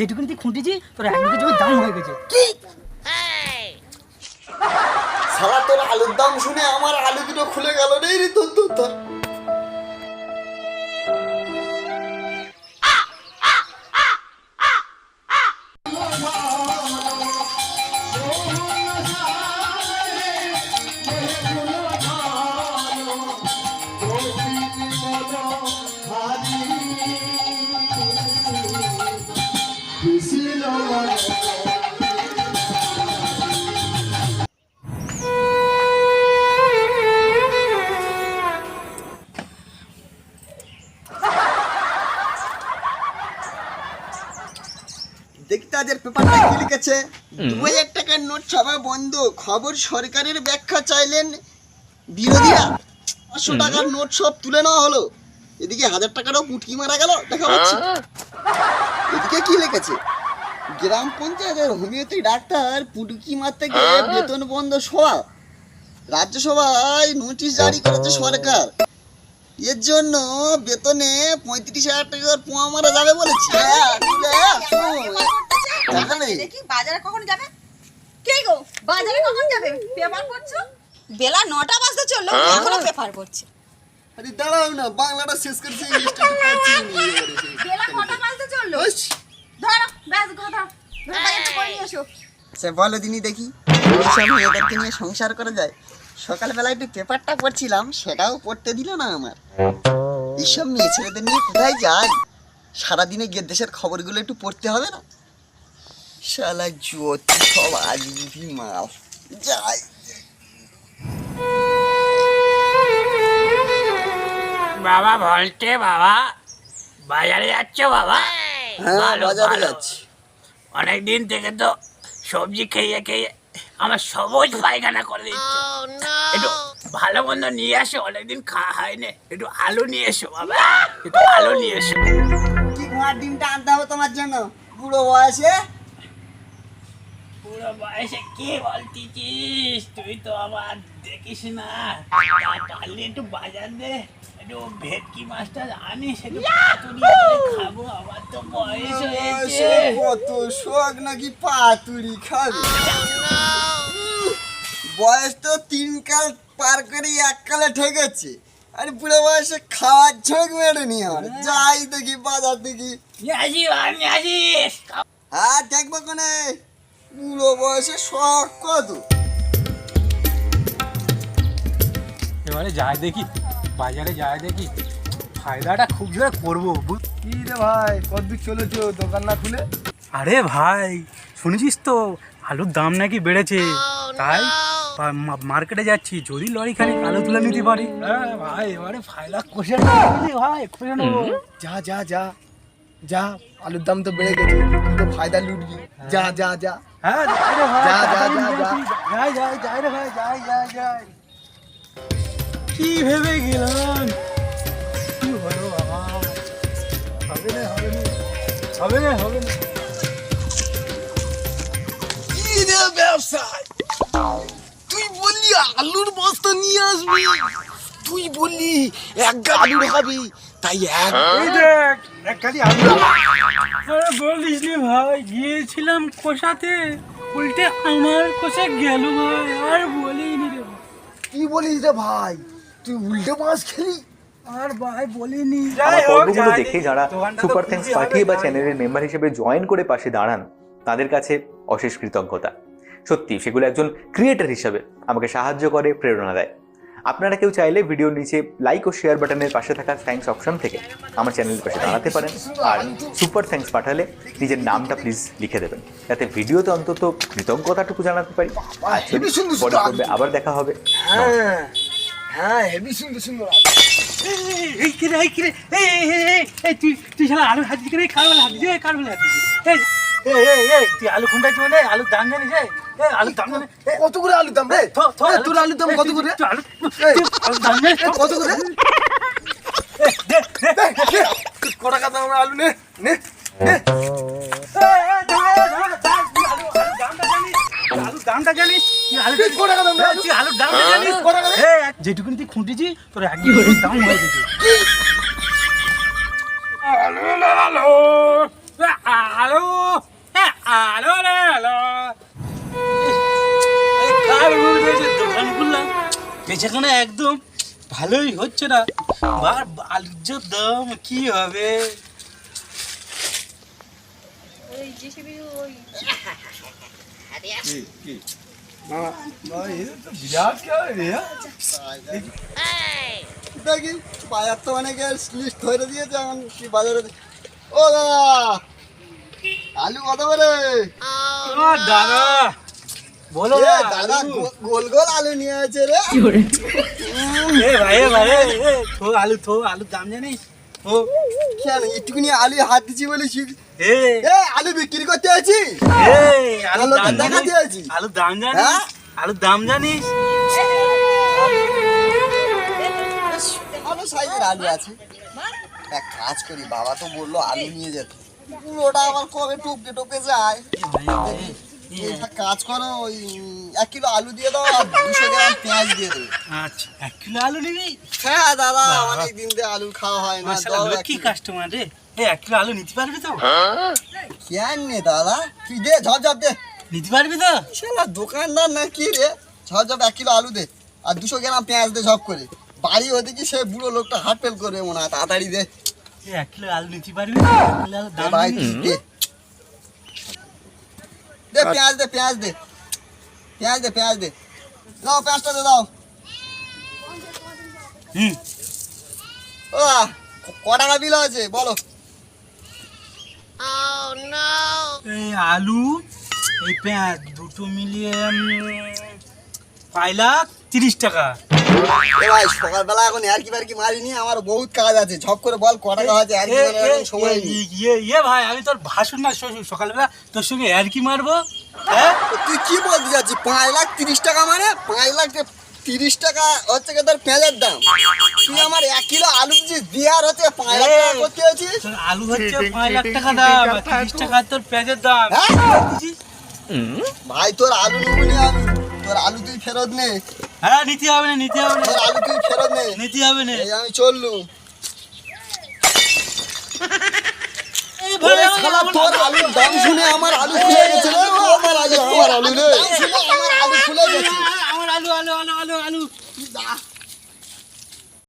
যেটুকুনি তুই খুঁটিছি তোর এক বিঘে জমি দাম হয়ে গেছে। কি? সারা তোর আলুর দাম শুনে আমার আলু দুটো খুলে গেল রে রে তোর তোর তোর। পেপারটা কি লিখেছে? দু হাজার টাকার নোট সভা বন্ধ খবর সরকারের ব্যাখ্যা চাইলেন বিরোধীরা। পাঁচশো টাকার নোট সব তুলে নেওয়া হলো। এদিকে হাজার টাকারও পুটকি মারা গেল দেখা পাচ্ছি এদিকে কি লিখেছে? গ্রাম পঞ্চায়েতের হোমিওপ্যাথি ডাক্তার পুটকি মারতে গিয়ে বেতন বন্ধ সভা। রাজ্যসভায় নোটিশ জারি করেছে সরকার। এর জন্য বেতনে পঁয়ত্রিশ হাজার টাকার পোয়া মারা যাবে বলেছে। হ্যাঁ, দিলে, শোন, দেখালে। দেখি বাজারে কখন যাবে? কে গো? বাজারে কখন যাবে? পেপার পড়ছো? বেলা নটা বাজতে চলল এখনও পেপার পড়ছে। আরে দাঁড়াও না বাংলাটা শেষ করছি ইংলিশটা একটু পড়ছি বেলা বাজতে চলল। ধরো ব্যাস ধরো সে দেখি এইসব মেয়েদেরকে নিয়ে সংসার করা যায়? সকালবেলা একটু পেপারটা পড়ছিলাম সেটাও পড়তে দিল না আমার। এইসব মেয়ে ছেলেদের নিয়ে কোথায় যাই? সারাদিনে গিয়ে দেশের খবরগুলো একটু পড়তে হবে না? শালা জ্যোতি সব আজবি মাল। যাই। বাবা ভল্টে বাবা বাজারে যাচ্ছ বাবা? হ্যাঁ বাজারে যাচ্ছি। অনেক দিন থেকে তো সবজি খেয়ে খেয়ে আমার সবুজ পায়খানা করে দিচ্ছে। একটু ভালো মন্দ নিয়ে আসে অনেকদিন খাওয়া হয়নি। একটু আলু নিয়ে এসো বাবা। একটু আলু নিয়ে এসো। কি ঘোড়ার ডিমটা আনতে হবে তোমার জন্য? বুড়ো বয়সে পুরো বয়সে কি বলতেছিস? তুই তো আমার দেখিস না। পারলে একটু বাজার দে। একটু ভেটকি মাছটা আনিস একটু খাব? আমার তো বয়স হয়েছে। কত শখ নাকি পাতুরি খাবে? বয়স তো তিন কাল পার করে এক কালে ঠেকেছে। আর বুড়ো বয়সে খাওয়ার ঝোঁক মেরে নি আমার। যাই দেখি বাজার দেখি। আসি নিয়ে আসিস। আর দেখব কোনে। বুড়ো বয়সে শখ কত? এবারে যাই দেখি বাজারে যাই দেখি। ফায়দাটা খুব জোরে করব কি রে ভাই কতদিক চলেছো? দোকান না খুলে? আরে ভাই শুনেছিস তো আলুর দাম নাকি বেড়েছে? তাই মার্কেটে যাচ্ছি যদি লরি খালি আলু তুলে নিতে পারি। হ্যাঁ ভাই এবারে ফায়দা কষে ভাই কষে নেব। যা যা যা। যা আলুর দাম তো বেড়ে গেছে তুই তো ফায়দা লুটবি। যা যা যা। হ্যাঁ যাই রে ভাই যা, যা, যা, যা। যাই যাই যাই রে ভাই যাই যাই যাই। কি ভেবে গেলাম? কি হলো আমার? হবে না হবে না। হবে না হবে না। কি রে ব্যবসায়? তুই বললি আলুর বস্তা নিয়ে আসবি। তুই বললি এক গাড়ি আলুর হবে তাই এক এই দেখ এক গাড়ি আলু আরে বলিস নি ভাই গিয়েছিলাম কোষাতে। উল্টে আমার কোষে গেল ভাই আর বলিনি রে কি বলিস রে ভাই? তুই উল্টে মাছ খেলি? আর ভাই বলিনি। আমার পর্বগুলো দেখে যারা সুপার থ্যাঙ্কস পাঠিয়ে বা চ্যানেলের মেম্বার হিসেবে জয়েন করে পাশে দাঁড়ান তাদের কাছে অশেষ কৃতজ্ঞতা। সত্যি সেগুলো একজন ক্রিয়েটার হিসাবে আমাকে সাহায্য করে প্রেরণা দেয়। আপনারা কেউ চাইলে ভিডিওর নিচে লাইক ও শেয়ার বাটনের পাশে থাকা থ্যাঙ্কস অপশন থেকে আমার চ্যানেলের পাশে দাঁড়াতে পারেন। আর সুপার থ্যাঙ্কস পাঠালে নিজের নামটা প্লিজ লিখে দেবেন। যাতে ভিডিওতে অন্তত কৃতজ্ঞতাটুকু জানাতে পারি। সুন্দর পরে করবে আবার দেখা হবে। হ্যাঁ হ্যাঁ হেভি সুন্দর সুন্দর। এই কিরে এই কিরে এই তুই তুই শালা আলু হাত দিকে কার বলে হাত দিকে কার বলে হাত এই তুই আলু আলুর দাম জানিস আলুর দাম কত করে আলুর দাম রে? তোর আলুর দাম কত তুই- করে? কত করে? দাম আলু নে নে আলুর দামটা জানিস আলুর দামটা? তুই যেটুকুনি তুই খুঁটিছি তোর এক বিঘে দাম হয়ে গেছে আলো কার মুখে যে দোকান খুললাম। বেচাখানে একদম ভালোই হচ্ছে না। আর আলুর যে দাম কি হবে? দেখি বাজার তো অনেকে লিস্ট ধরে দিয়েছে এখন কি বাজারে ও দাদা! আলু কত করে? দাদা। বলো দাদা আলু। গোল গোল আলু নিয়ে আছে রে। এ ভাই ভাই থো আলু থো আলুর দাম জানিস? ও কেন? আলু হাত দিচ্ছি এ। আলু বিক্রি করতে আছি? আলু দাম জানিস? দাম জানিস? হ্যাঁ? আলুর দাম জানিস? সাইজের আলু আছে। এক কাজ করি বাবা তো বলল আলু নিয়ে যেতে। ওটা আবার কবে টপকে টপকে যায়? কাজ করো ওই এক কিলো আলু দিয়ে দাও আর দুশো গ্রাম পেঁয়াজ দিয়ে দেবে। আচ্ছা এক কিলো আলু নিবি? হ্যাঁ দাদা। অনেক দিন দিয়ে আলু খাওয়া হয় না কিলো। কাস্টমার রে? এক কিলো আলু নিতে পারবি তো? কেন নে দাদা? তুই দে ঝপ ঝপ দে। নিতে পারবি তো? শালা দোকানদার না কি রে? ঝপ ঝপ এক কিলো আলু দে আর দুশো গ্রাম পেঁয়াজ দে ঝপ করে। বাড়ি ওদিকে সে বুড়ো লোকটা হাট ফেল করবে মনে হয় তাড়াতাড়ি দে। এক কিলো আলু নিতে পারবি তো এক কিলো আলুর দে ভাই দে দে পেঁয়াজ দে পেঁয়াজ দে। পেঁয়াজ দে পেঁয়াজ দে। দাও পেঁয়াজটা দে দাও। হুম। ও ক- টাকা বিল। আছে বলো এই আলু এই পেঁয়াজ দুটো মিলিয়ে লাখ তিরিশ টাকা। ভাই সকালবেলা এখন আর কি বার কি মারিনি আমার বহুত কাজ আছে। ঝপ করে বল ক টাকা আছে আর কি এ, মারার এ, এখন সময় নেই। ইয়ে ইয়ে ভাই আমি তোর ভাসুন না শ্বশুর সকালবেলা তোর সঙ্গে আর কি মারবো? হ্যাঁ? তুই কি বলতে যাচ্ছিস পাঁচ লাখ তিরিশ টাকা মানে? পাঁচ লাখ তিরিশ টাকা হচ্ছে তোর পেঁয়াজের দাম। তুই আমার এক কিলো আলু দিচ্ছিস দিয়ে আর হচ্ছে পাঁচ লাখ টাকা করতে আলু হচ্ছে পাঁচ লাখ টাকা দাম তিরিশ টাকা তোর পেঁয়াজের দাম। হ্যাঁ? ভাই তোর আলু নিবি তোর আলু তুই ফেরত নে। হ্যাঁ নিতে হবে না নিতে হবে না আমি তুই ফেরত নে নিতে হবে না আমি চললু তোর আলুর দাম শুনে আমার আলু খুলে গেছে রে আমার আলু আমার আলু রে আমার আলু খুলে গেছে আমার আলু আলু আলু আলু